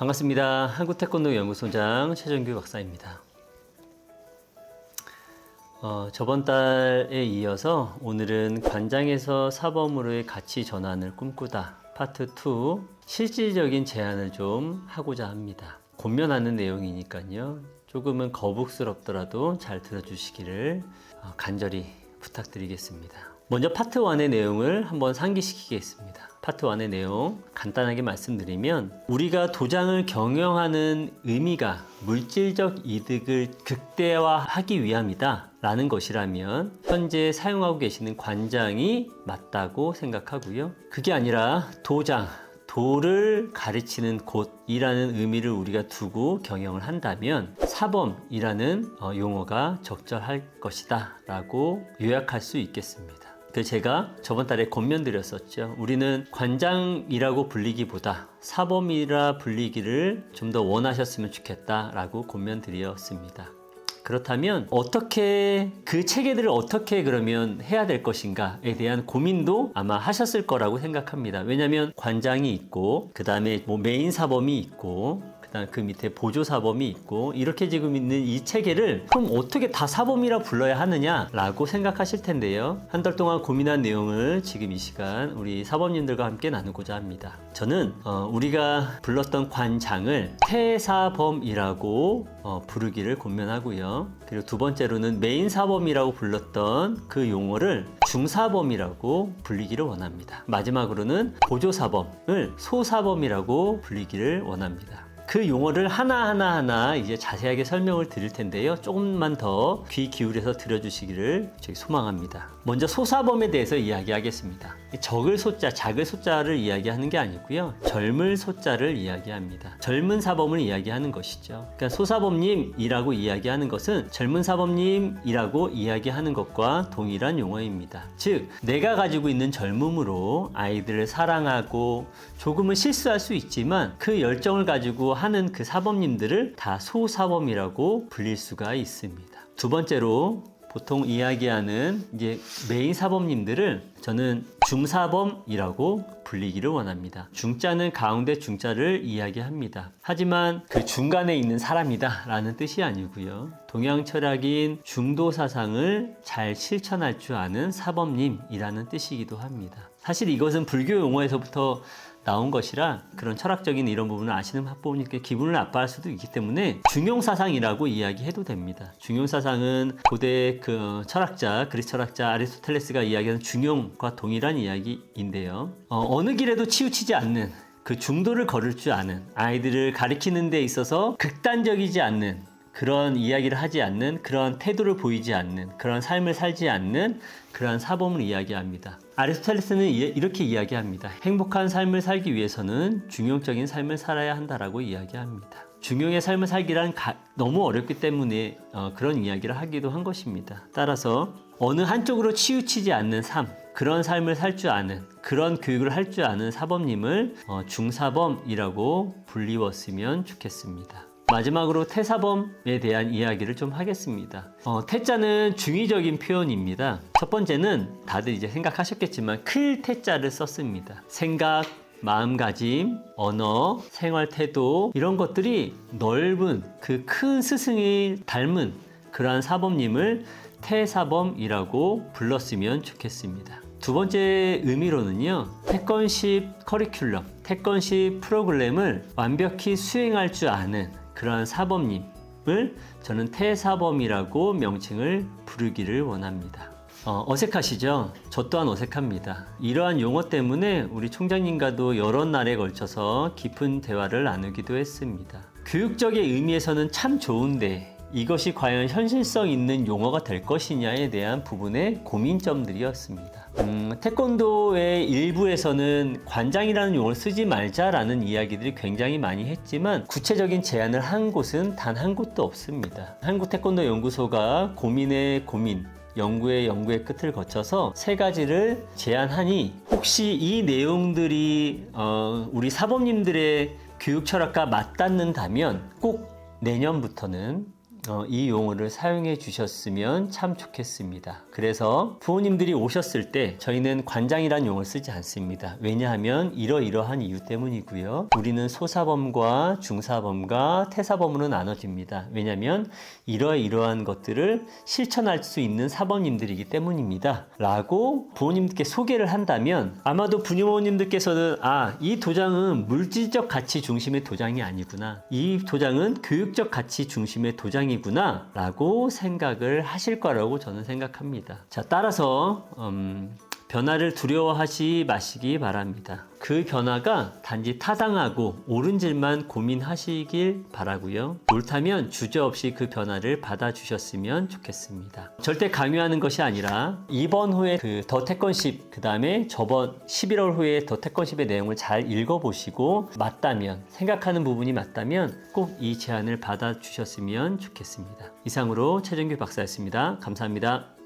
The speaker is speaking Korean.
반갑습니다. 한국태권도 연구소장 최정규 박사입니다. 어, 저번 달에 이어서 오늘은 관장에서 사범으로의 가치 전환을 꿈꾸다 파트 2 실질적인 제안을 좀 하고자 합니다. 곤면하는 내용이니까요. 조금은 거북스럽더라도 잘 들어주시기를 어, 간절히 부탁드리겠습니다. 먼저 파트 1의 내용을 한번 상기시키겠습니다. 파트 1의 내용 간단하게 말씀드리면 우리가 도장을 경영하는 의미가 물질적 이득을 극대화하기 위함이다 라는 것이라면 현재 사용하고 계시는 관장이 맞다고 생각하고요. 그게 아니라 도장, 도를 가르치는 곳이라는 의미를 우리가 두고 경영을 한다면 사범이라는 어, 용어가 적절할 것이다 라고 요약할 수 있겠습니다. 그 제가 저번 달에 권면 드렸었죠. 우리는 관장이라고 불리기보다 사범이라 불리기를 좀 더 원하셨으면 좋겠다라고 권면 드렸습니다. 그렇다면 어떻게 그 체계들을 어떻게 그러면 해야 될 것인가에 대한 고민도 아마 하셨을 거라고 생각합니다. 왜냐하면 관장이 있고 그 다음에 뭐 메인 사범이 있고 그다음 그 밑에 보조 사범이 있고 이렇게 지금 있는 이 체계를 그럼 어떻게 다 사범이라 불러야 하느냐라고 생각하실 텐데요. 한 달 동안 고민한 내용을 지금 이 시간 우리 사범님들과 함께 나누고자 합니다. 저는 어, 우리가 불렀던 관장을 태사범이라고 어, 부르기를 권면하고요. 그리고 두 번째로는 메인 사범이라고 불렀던 그 용어를 중사범이라고 불리기를 원합니다. 마지막으로는 보조 사범을 소사범이라고 불리기를 원합니다. 그 용어를 하나하나 하나 이제 자세하게 설명을 드릴 텐데요. 조금만 더 귀 기울여서 들어주시기를 저희 소망합니다. 먼저 소사범에 대해서 이야기하겠습니다. 적을 소자, 작을 소자를 이야기하는 게 아니고요. 젊을 소자를 이야기합니다. 젊은 사범을 이야기하는 것이죠. 그러니까 소사범님이라고 이야기하는 것은 젊은 사범님이라고 이야기하는 것과 동일한 용어입니다. 즉, 내가 가지고 있는 젊음으로 아이들을 사랑하고 조금은 실수할 수 있지만 그 열정을 가지고 하는 그 사범님들을 다 소사범이라고 불릴 수가 있습니다. 두 번째로 보통 이야기하는 이제 메인 사범님들을 저는 중사범이라고 불리기를 원합니다. 중자는 가운데 중자를 이야기합니다. 하지만 그 중간에 있는 사람이다 라는 뜻이 아니고요. 동양 철학인 중도 사상을 잘 실천할 줄 아는 사범님이라는 뜻이기도 합니다. 사실 이것은 불교 용어에서부터 나온 것이라 그런 철학적인 이런 부분을 아시는 학부모님께 기분을 나빠할 수도 있기 때문에 중용사상이라고 이야기해도 됩니다. 중용사상은 고대 그 철학자, 그리스 철학자 아리스토텔레스가 이야기하는 중용 과 동일한 이야기인데요. 어, 느 길에도 치우치지 않는 그 중도를 걸을 줄 아는 아이들을 가리키는 데 있어서 극단적이지 않는 그런 이야기를 하지 않는 그런 태도를 보이지 않는 그런 삶을 살지 않는 그러한 사범을 이야기합니다. 아리스토텔레스는 이렇게 이야기합니다. 행복한 삶을 살기 위해서는 중용적인 삶을 살아야 한다라고 이야기합니다. 중용의 삶을 살기란 가, 너무 어렵기 때문에 어, 그런 이야기를 하기도 한 것입니다. 따라서 어느 한쪽으로 치우치지 않는 삶, 그런 삶을 살 줄 아는 그런 교육을 할 줄 아는 사범님을 어, 중사범이라고 불리웠으면 좋겠습니다. 마지막으로 태사범에 대한 이야기를 좀 하겠습니다. 어, 태자는 중의적인 표현입니다. 첫 번째는 다들 이제 생각하셨겠지만 클 태자를 썼습니다. 생각, 마음가짐, 언어, 생활 태도 이런 것들이 넓은 그 큰 스승이 닮은 그러한 사범님을 태사범이라고 불렀으면 좋겠습니다. 두 번째 의미로는요, 태권십 커리큘럼, 태권십 프로그램을 완벽히 수행할 줄 아는 그러한 사범님을 저는 태사범이라고 명칭을 부르기를 원합니다. 어, 색하시죠 저 또한 어색합니다. 이러한 용어 때문에 우리 총장님과도 여러 날에 걸쳐서 깊은 대화를 나누기도 했습니다. 교육적인 의미에서는 참 좋은데 이것이 과연 현실성 있는 용어가 될 것이냐에 대한 부분의 고민점들이었습니다. 음, 태권도의 일부에서는 관장이라는 용어를 쓰지 말자라는 이야기들이 굉장히 많이 했지만 구체적인 제안을 한 곳은 단 한 곳도 없습니다. 한국태권도 연구소가 고민의 고민, 연구의 연구의 끝을 거쳐서 세 가지를 제안하니 혹시 이 내용들이 어, 우리 사범님들의 교육 철학과 맞닿는다면 꼭 내년부터는 어, 이 용어를 사용해 주셨으면 참 좋겠습니다. 그래서 부모님들이 오셨을 때 저희는 관장이란 용어를 쓰지 않습니다. 왜냐하면 이러이러한 이유 때문이고요. 우리는 소사범과 중사범과 태사범으로 나눠집니다. 왜냐하면 이러이러한 것들을 실천할 수 있는 사범님들이기 때문입니다. 라고 부모님께 소개를 한다면 아마도 부모님들께서는 아, 이 도장은 물질적 가치 중심의 도장이 아니구나. 이 도장은 교육적 가치 중심의 도장이 구나. 라고 생각을 하실 거라고 저는 생각합니다. 자, 따라서, 음, 변화를 두려워하지 마시기 바랍니다. 그 변화가 단지 타당하고 옳은 질만 고민하시길 바라고요. 옳다면 주저없이 그 변화를 받아주셨으면 좋겠습니다. 절대 강요하는 것이 아니라 이번 후에 그더 태권십 그 다음에 저번 11월 후에 더 태권십의 내용을 잘 읽어보시고 맞다면 생각하는 부분이 맞다면 꼭 이 제안을 받아주셨으면 좋겠습니다. 이상으로 최정규 박사였습니다. 감사합니다.